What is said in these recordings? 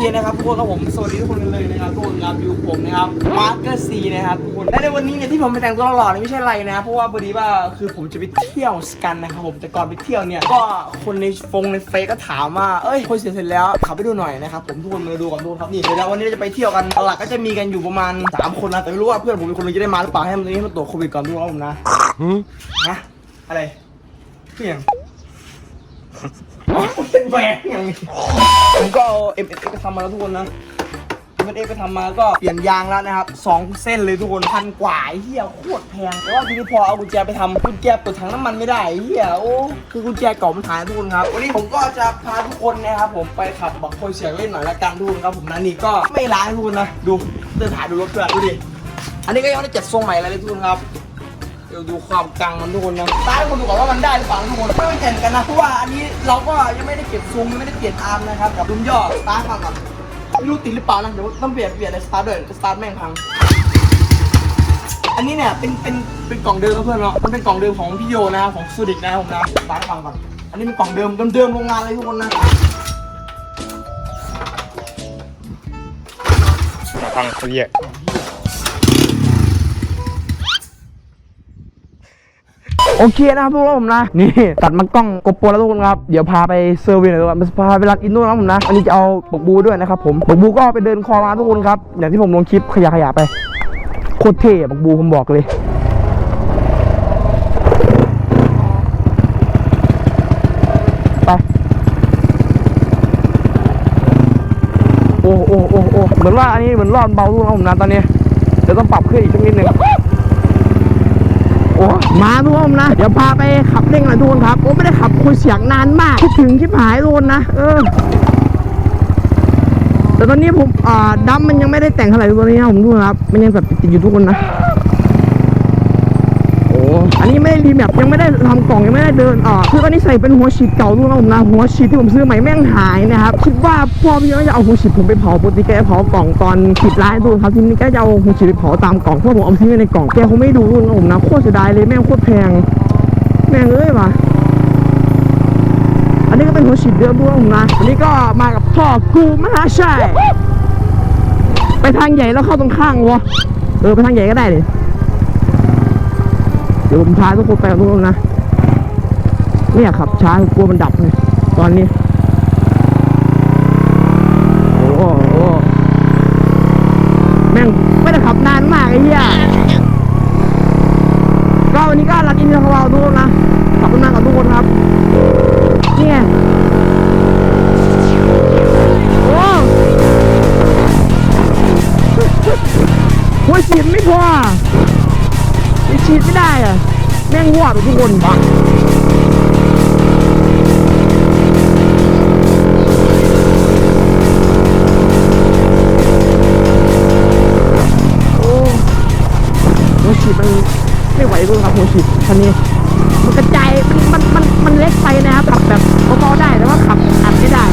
เคนะครับทุกคนครับผมสวัสดีทุกคนกันเลยนะครับทุกคนครับอยู่ผมนะครับมาร์เกอร์ซีนะครับทุกคนและในวันนี้เนี่ยที่ผมไปแต่งตัวหล่อๆนี่ไม่ใช่อะไรนะครับเพราะว่าพอดีว่าคือผมจะไปเที่ยวกันนะครับผมแต่ก่อนไปเที่ยวเนี่ยก็คนในฟงในเฟซก็ถามว่าเอ้ยคนเสร็จเสร็จแล้วขับไปดูหน่อยนะครับผมทุกคนมาดูกันดูครับนี่เดี๋ยววันนี้เราจะไปเที่ยวกันหลักก็จะมีกันอยู่ประมาณสามคนนะแต่ไม่รู้ว่าเพื่อนผมเป็นคนหนึงจะได้มาหรือเปล่าให้มันนี้ให้มันตรวจโควิดก่อนดูครับผมนะฮะอะไรเพียง เป็นแหวนอย่างนี้ผมก็เอา M S X ไปทำมาแล้วทุกคนนะ M S X ไปทำมาก็เปลี่ยนยางแล้วนะครับสองเส้นเลยทุกคนพันกว่าไอ้เฮียโคตรแพงแต่ว่าทีนี้พอเอากุญแจไปทำกุญแจเปิดถังน้ำมันไม่ได้ไอ้เฮียโอ้คือกุญแจเก่ามันหายทุกคนครับวันนี้ผมก็จะพาทุกคนนะครับผมไปขับบักโคยเสียงเล่นหน่อยละกันทุกคนครับผมนะนี่ก็ไม่ร้ายทุกคนนะดูเดินถ่ายดูรถเพื่อนดูดิอันนี้ก็ยังไม่ได้จัดทรงใหม่อะไรเลยทุกคนครับ เดี๋ยวดูความกังมันทุกคนนะตายคนดูก่อนว่ามันได้หรือเปล่าทุกคนไม่เป็นแข่งกันนะเพราะว่าอันนี้เราก็ยังไม่ได้เก็บซูมยังไม่ได้เปลี่ยนอาร์มนะครับกับดุมย่อสตาร์ทฟังก่อนไม่รู้ติดหรือเปล่านะเดี๋ยวต้องเปลี่ยนเปลี่ยนในสตาร์ทด้วยสตาร์ทแม่งพัง อันนี้เนี่ยเป็นเป็นเป็นกล่องเดิมนะเพื่อนเนาะมันเป็นกล่องเดิมของพี่โยนะครับของซูดิกนะครับผมนะสตาร์ทฟังก่อนอันนี้เป็นกล่องเดิมเดิมๆโรงงานเลยทุกคนนะมาฟังเขาเรียก โอเคนะครับทุกผมนะ นี่ตัดมากล้องกบโปรแล้วทุกคนครับ เดี๋ยวพาไปเซอร์เวยหน่อยดีกว่าพาไปรักอินโดนะผมนะ อันนี้จะเอาบกบูด้วยนะครับผมบกบูก็ไปเดินคอมาทุกคนครับ อย่างที่ผมลงคลิปขยะขยะไปโคตรเท่บกบูผมบอกเลยไปโอ้โอ้โอ้โอ้เหมือนว่าอันนี้เหมือนรอดเบาทุกคนครับผมนะตอนนี้ เดี๋ยวต้องปรับขึ้นอีกสักนิดนึง มาทุกคนนะ เดี๋ยวพาไปขับเร่งหน่อยทุกคนครับ ผมไม่ได้ขับคุยเสียงนานมากคิดถึงคิดหายทุกคนนะ เออ แต่ตอนนี้ผมอ่าดัมมันยังไม่ได้แต่งเท่าไหร่ตัวนี้นะผมดูนะครับ มันยังแบบติดอยู่ทุกคนนะ นนี้ไม่รีแมปยังไม่ได้ทำกล่องยังไม่ได้เดินอ่าคือตอนนี้ใส่เป็นหัวฉีดเก่าด้วยนะผมนะหัวฉีดที่ผมซื้อใหม่แม่งหายนะครับคิดว่าพ่อพี่น่าจะเอาหัวฉีดผมไปเผาปกติแกเผากล่องตอนฉีดร้ายดูครับทีนี้แกจะเอาหัวฉีดไปเผาตามกล่องเพราะผมเอาทิ้งไว้ในกล่องแกคงไม่ดูด้วยนะผมนะโคตรเสียดายเลยแม่งโคตรแพงแม่งเอ้ยว่ะอันนี้ก็เป็นหัวฉีดเดิมด้วยนผมนะอันนี้ก็มากับท่อกูมหาชัยไปทางใหญ่แล้วเข้าตรงข้างวะเออไปทางใหญ่ก็ได้เลย เดี๋ยวผมพาทุกคนไปกับทุกคนนะเนี่ยขับช้ากลัวมันดับเลยตอนนี้โอ้โหโอ้โหแม่งไม่ได้ขับนานมากไอ้เหี้ยก็วันนี้ก็รักอินเดียของเราทุกคนนะขอบคุณมากกับทุกคนครับ ฉีดไม่ได้อะแม่งวอดทุกคนปะโอ้หัวฉีดมันไม่ไหวเลยครับหัวฉีดคันนี้ มันกระจายมันมันมันมันเล็กไปนะครับขับแบบเบาๆได้แต่ว่าขับอัดไม่ได้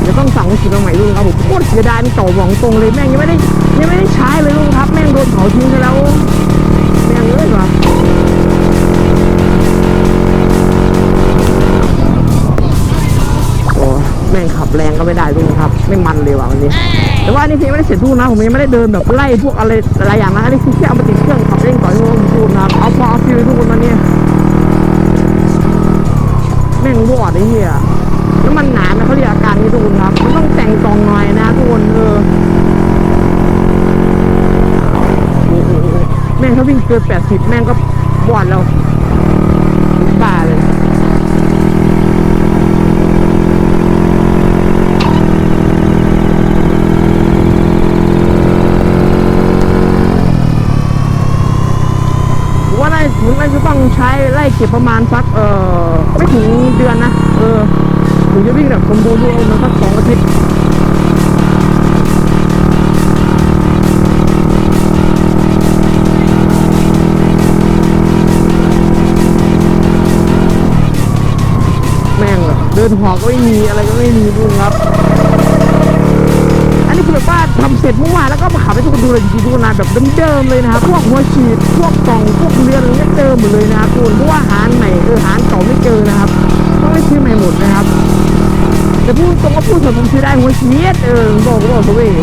เดี๋ยวต้องสั่งหัวฉีดมาใหม่ลุงครับผมโคตรเสียดายมันเก่าหวงตรงเลยแม่งยังไม่ได้ยังไม่ได้ใช้เลยลุงครับ แม่งโดนเผาทิ้งไปแล้ว เลยว่ะวันนี้แต่ว่าอันนี่เพลงไม่ได้เสร็จทุกนะ ผมยังไม่ได้เดินแบบไล่พวกอะไรหลายอย่างนะอันนี้คือแค่เอามาติดเครื่องขับเร่งต่อทุกคนทุกคนนะครับเอาพอเอาฟิลทุกคนมาเนี่ยแม่งวอดไอ้เหี้ยแล้วมันหนานะเขาเรียกอาการนี้ทุกคนครับมันต้องแต่งกล่องหน่อยนะทุกคนเออโอ้โหแม่งถ้าวิ่งเกิน80แม่งก็บอดแล้วบ้าเลย ผมว่าน่าผมน่าจะต้องใช้ไล่เก็บประมาณสักเอ่อไม่ถึงเดือนนะเออถึงจะวิ่งแบบสมบูรณ์ด้วยมันสักสองอาทิตย์แม่งแบบเดินหอก็ไม่มีอะไรก็ไม่มีดูครับ อันนี้คือแบบว่า เสร็จเมื่อวานแล้วก็มาขับให้ทุกคนดูเลยจริงๆทุกคนนะแบบเดิมๆเลยนะครับพวกหัวฉีดพวกกล่องพวกเรือนอะไรเงี้ยเจอหมดเลยนะครับทุกคนเพราะว่าหารใหม่เออหารเก่าไม่เจอนะครับต้องไปซื้อใหม่หมดนะครับแต่พูดตรงก็พูดเถอะผมเสียดายหัวเชีดเออบอกก็บอกตัวเอง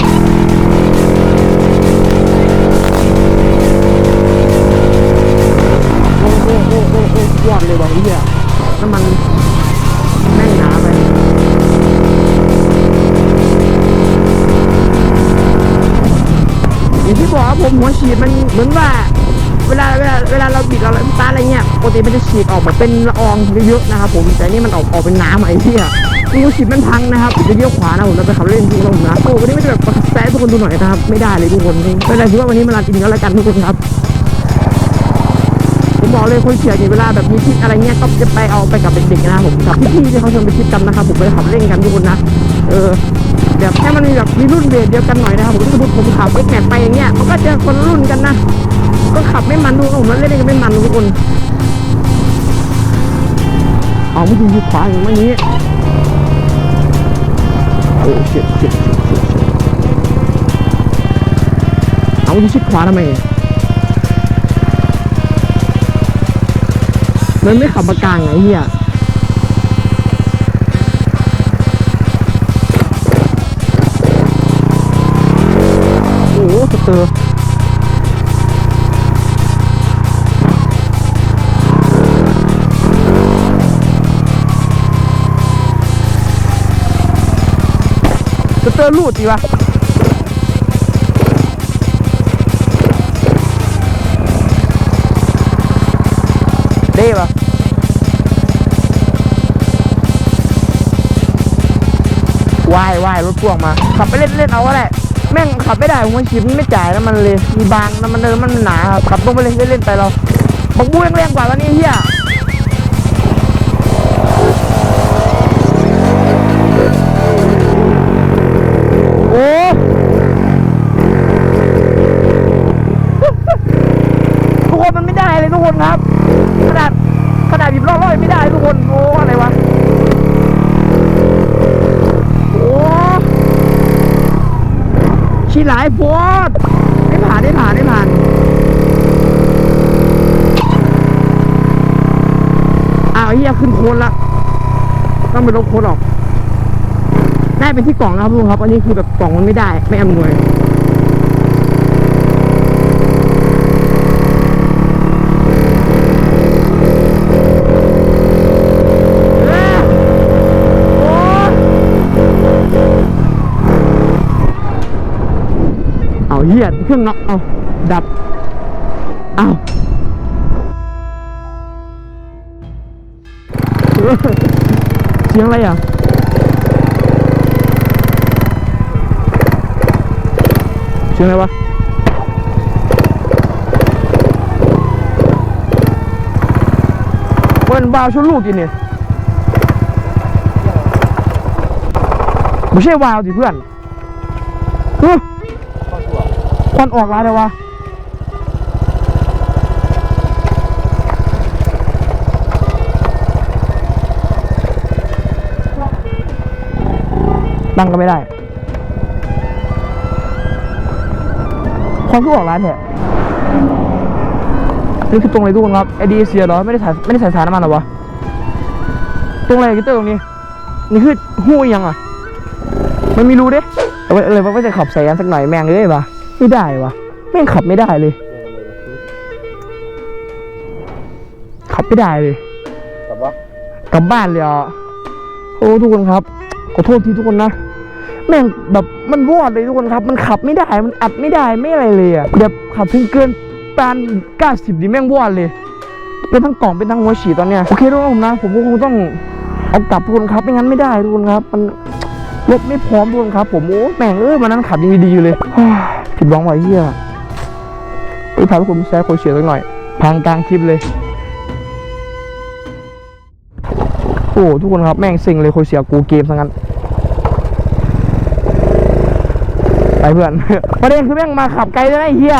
โอ้โหโอ้โหโอ้โหยอดเลยว่ะไอ้เหี้ยน้ำมัน บอกผมหัวฉีดมันเหมือนว่าเวลาเวลาเวลาเราบิดเราน้ำตาอะไรเงี้ยปกติมันจะฉีดออกแบบเป็นละอองเยอะๆนะครับผมแต่นี่มันออกออกเป็นน้ำไอ้เหี้ยหัวฉีดมันพังนะครับจะเลี้ยวขวานะผมเราไปขับเล่นที่เราผมนะโอ้วันนี้ไม่ได้แบบแซะทุกคนดูหน่อยนะครับไม่ได้เลยทุกคนไม่เป็นไรถือว่าวันนี้มาลาจริงก็แล้วกันทุกคนครับผมบอกเลยคนเขียนเวลาแบบมีทริปอะไรเงี้ยก็จะไปเอาไปกับเด็กๆนะผมกับพี่ๆที่เขาชวนไปทริปกันนะครับผมไปขับเล่นกันทุกคนนะเออ แบบให้มันมีแบบมีรุ่นเบสเดียวกันหน่อยนะครับผมสมมติผมขับไปแข่งไปอย่างเงี้ยมันก็จะคนรุ่นกันนะ ก็ขับไม่มันทุกคนผมแล้วเล่นกันไม่มันทุกคนเอาไม่ดีอยู่ขวาอย่างเมื่อกี้โอ้เจ็บเจ็บเจ็บเจ็บเจ็บเอาไม่ดีชิดขวาทำไมมันไม่ขับมากลางไงเฮีย อ้โหสเตอร์สเตอร์รูดดีวะเด้ปะว่ายว่ายรถพ่วงมา ขับไปเล่นเล่นเอาก็ได้ แม่งขับไม่ได้หัวชิมไม่จ่ายแล้วมันเลย มีบางแล้วมันเดินมันหนาครับขับต้องไปเล่นเล่นเล่นไปเราบักบูยังแรงกว่าแล้วนี่เฮียโอ้ทุกคนมันไม่ได้เลยทุกคนครับ ขนาดขนาดบีบล้อร้อยไม่ได้ทุกคนโอ้อะไรวะ โอ้ชี้ หลายโพดได้ผ่านได้ผ่านได้ผ่านอ้าวเฮียขึ้นโคนละต้องไปลบโคนออกได้เป็นที่กล่องนะครับลุงคนครับ อันนี้คือแบบกล่องมันไม่ได้ ไม่อำนวย เอ้ยโอ้ย เหี้ยเครื่องน็อกเอาดับเอาเสียงอะไรอะเสียงอะไรวะเปิ้นบาวชนลูกกินเนี่ยไม่ใช่วาวสิเพื่อนเฮ้ ควันออกแล้วเลยวะตั้งก็ไม่ได้ควันก็ออกร้านเนี่ยนี่คือตรงไหนทุกคนครับไอดีเสียเหรอไม่ได้ถ่ไม่ได้ใส่สารน้ำมันหรอวะตรงไหนกิเตอร์ตรงนี้ นี่คือหู้อีหยังอะ มันมีรูเด้เอาไว้เลยว่าจะขับใส่กันสักหน่อยแม่งเลยปะ ไม่ได้วะแม่งขับไม่ได้เลย ขับไม่ได้เลย กลับวะกลับบ้านเลยอะโอ้ทุกคนครับ ขอโทษทีทุกคนนะ แม่งแบบมันวอดเลยทุกคนครับ มันขับไม่ได้ มันอัดไม่ได้ไม่อะไรเลยอะแบบขับถึงเกินปานเก้าสิบดิแม่งวอดเลย เป็นทั้งกล่องเป็นทั้งหัวฉีดตอนเนี้ยโอเคทุกคนผมนะ ผมก็คงต้องเอากลับทุกคนครับไม่งั้นไม่ได้ทุกคนครับ มันรถไม่พร้อมทุกคนครับ ผมโอ้แม่งเอ้ยมันนั้นขับยังดีๆอยู่เลย ผิดหวังว่ะเฮียไอ้ยพาทุกคนแซะโคเชียร์สักหน่อยพังกลางคลิปเลย โอ้ทุกคนครับแม่งเซ็งเลยโคเชียกูเกมซะงั้นไปเพื่อนประเด็นคือแม่งมาขับไกลเลยนะไอ้เฮีย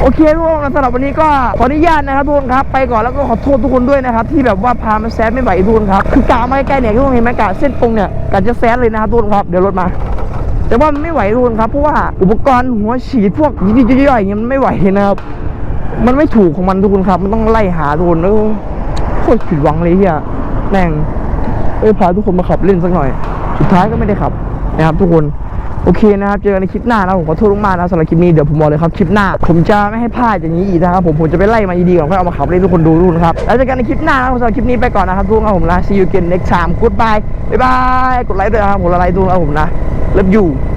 โอเคทุกคนสำหรับวันนี้ก็ขออนุญาตนะครับทุกคนครับไปก่อนแล้วก็ขอโทษทุกคนด้วยนะครับที่แบบว่าพามาแซดไม่ไหวทุกคนครับคือกะมาใกล้ๆเนี่ยทุกคนเห็นไหมกะเส้นตรงเนี่ยกะจะแซดเลยนะครับทุกคนครับเดี๋ยวรถมา แต่ว่ามันไม่ไหวทุกคนครับเพราะว่าอุปกรณ์หัวฉีดพวกย่อยๆอย่างเงี้ยมันไม่ไหวนะครับมันไม่ถูกของมันทุกคนครับ มันต้องไล่หาทุกคนเออโคตรผิดหวังเลยเฮียแม่งเอ้ยพาทุกคนมาขับเล่นสักหน่อย สุดท้ายก็ไม่ได้ขับนะครับทุกคนโอเคนะครับ เจอกันในคลิปหน้านะผมขอโทษมากๆนะสำหรับคลิปนี้เดี๋ยวผมบอกเลยครับคลิปหน้า ผมจะไม่ให้พลาดอย่างนี้อีกนะครับผมผมจะไปไล่มาดีๆก่อนค่อยเอามาขับเล่นทุกคนดูดูนครับแล้วเจอกันในคลิปหน้านะสำหรับคลิปนี้ไปก่อนนะครับทุกคนครับผมนะ see you again next time goodbye บ๊ายบายกดไลค์ด้วยนะครับผมละไลค์ทุกคนครับผมนะ Love you.